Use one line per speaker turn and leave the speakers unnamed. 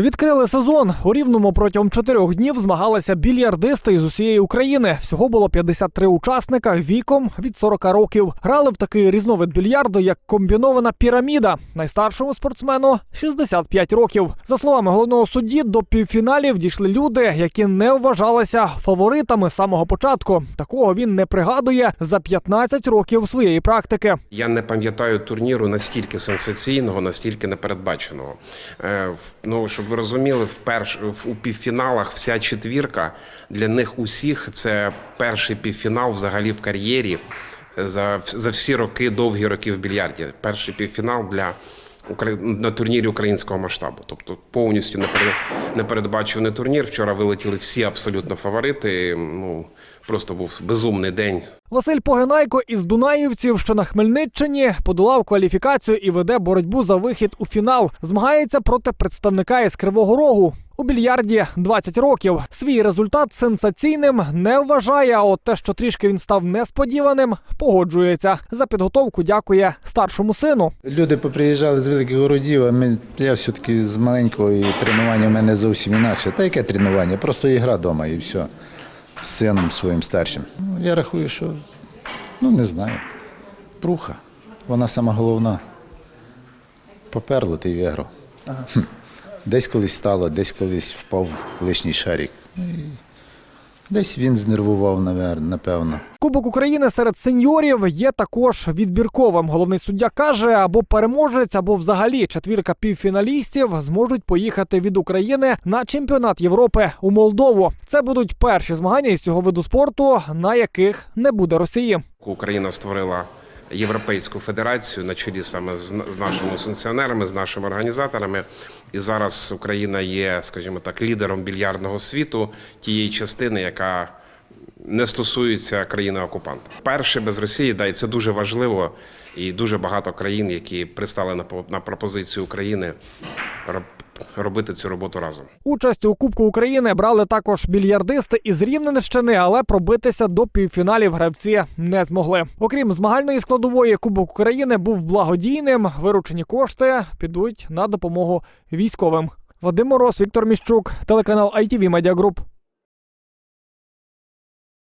Відкрили сезон. У рівному протягом чотирьох днів змагалися більярдисти із усієї України. Всього було 53 учасника віком від 40 років. Грали в такий різновид більярду, як комбінована піраміда. Найстаршому спортсмену 65 років. За словами головного судді, до півфіналів дійшли люди, які не вважалися фаворитами з самого початку. Такого він не пригадує за 15 років своєї практики.
Я не пам'ятаю турніру настільки сенсаційного, настільки непередбаченого. Е, Ну, щоб ви розуміли, в перш, у півфіналах вся четвірка для них усіх це перший півфінал взагалі в кар'єрі за, за всі роки, довгі роки в більярді. Перший півфінал для на турнірі українського масштабу. Тобто повністю неперед- непередбачений турнір. Вчора вилетіли всі абсолютно фаворити. Ну просто був безумний день.
Василь Погинайко із Дунаївців, що на Хмельниччині, подолав кваліфікацію і веде боротьбу за вихід у фінал. Змагається проти представника із Кривого Рогу. У більярді 20 років. Свій результат сенсаційним не вважає. А от те, що трішки він став несподіваним, погоджується. За підготовку дякує старшому сину.
Люди поприїжджали з великих городів, а ми, я все-таки з маленького і тренування в мене зовсім інакше. Та яке тренування? Просто ігра вдома і все. З сином своїм старшим. Ну, я рахую, що ну не знаю. Пруха. Вона сама головна. Поперло ти виграв. Ага. Десь колись стало, десь колись впав лишній шарик. Десь він знервував, навер- напевно.
Кубок України серед сеньорів є також відбірковим. Головний суддя каже, або переможець, або взагалі четвірка півфіналістів зможуть поїхати від України на чемпіонат Європи у Молдову. Це будуть перші змагання із цього виду спорту, на яких не буде Росії.
Україна створила Європейську федерацію на чолі саме з, нашими функціонерами, з нашими організаторами. І зараз Україна є, скажімо так, лідером більярдного світу тієї частини, яка не стосується країни-окупанта. Перше без Росії, да, і це дуже важливо, і дуже багато країн, які пристали на, по- пропозицію України робити цю роботу разом.
Участь у Кубку України брали також більярдисти із Рівненщини, але пробитися до півфіналів гравці не змогли. Окрім змагальної складової, Кубок України був благодійним. Виручені кошти підуть на допомогу військовим. Вадим Мороз, Віктор Міщук, телеканал ITV Media Group.